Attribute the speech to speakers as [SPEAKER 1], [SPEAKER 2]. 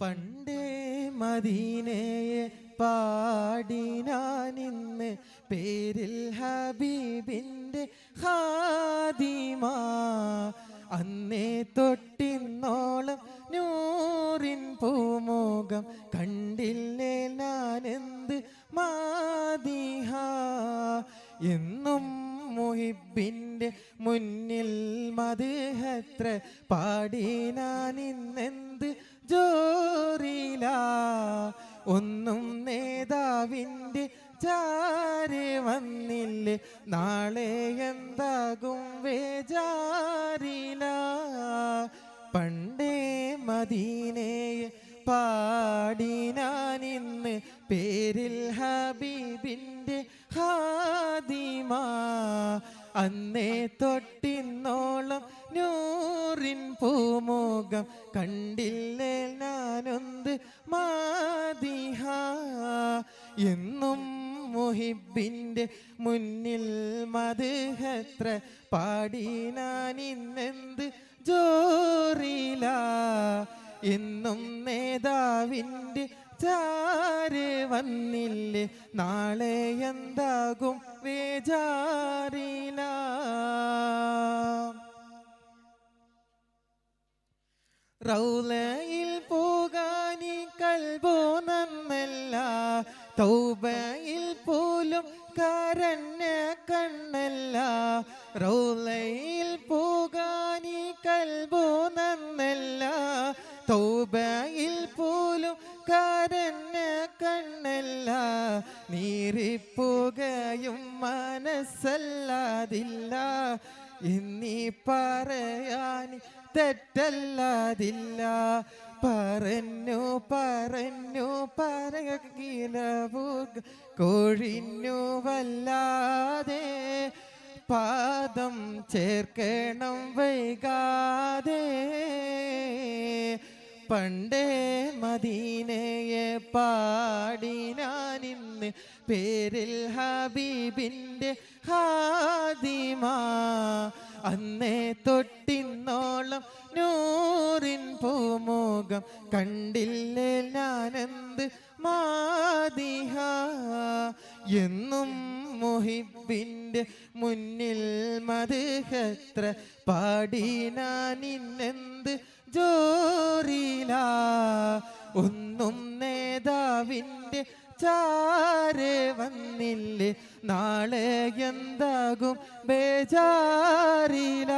[SPEAKER 1] പണ്ടേ മദീനയെ പാടിനാനിന്ന് പേരിൽ ഹബീബിന്റെ ഹാദിമ. അന്നേ തൊട്ടിന്നോളം നൂറിൻ പൂമുഖം കണ്ടില്ലേ ഞാനെന്ത് മാതിഹ എന്നും മുഹിബിന്റെ മുന്നിൽ മധുഹത്ര പാടി ജോറില ഒന്നും നേതാവിന്റെ ചാരി വന്നില്ല? നാളെ എന്താകും വേജാറില? പണ്ടേ മദീനയെ പാടിനാനിന്ന് പേരിൽ ഹബീബിന്റെ ഹാദിമ. അന്നേ തൊട്ടിന്നോളം നൂറിൻ പൂമുഖം കണ്ടില്ലേ ഞാനൊന്ത് മാതിഹ. എന്നും മുഹിബിന്റെ മുന്നിൽ മധുഹത്ര പാടി ഞാനിന്നെന്ത് ജോറില. എന്നും നേതാവിന്റെ ചാര് വന്നില്ലേ? നാളെ എന്താകും വേജാറില റൗലയിൽ പോകാനി കൽബോ നന്നല്ല തൗബയിൽ പോലും കരഞ്ഞ കണ്ണല്ല. റൗലയിൽ പോകാനി കൽബോ നന്നല്ല തൗബയിൽ പോലും കരഞ്ഞ കണ്ണല്ല നീറിപ്പുകയും മനസ്സല്ലാതില്ല. എന്നീ പറയാൻ തെറ്റല്ലാതില്ല. പറഞ്ഞു പറഞ്ഞു പറകിലവുക കൊഴിഞ്ഞു വല്ലാതെ. പാദം ചേർക്കണം വൈകാതെ. പണ്ടേ മദീനയെ പാടി ഞാനിന്ന് പേരിൽ ഹബീബിന്റെ ഹാദിമാ. അന്നേ തൊട്ടിന്നോളം നൂറിൻ പൂമുഖം കണ്ടില്ലേ ഞാനെന്ത് മാതിഹ. എന്നും മുഹിബിന്റെ മുന്നിൽ മധുഹത്ര പാടി ഞാനിന്നെന്ത് ജോറില? ഒന്നും നേതാവിന്റെ ചാരെ വന്നില്ല? നാളെ എന്താകും ബേജാറില?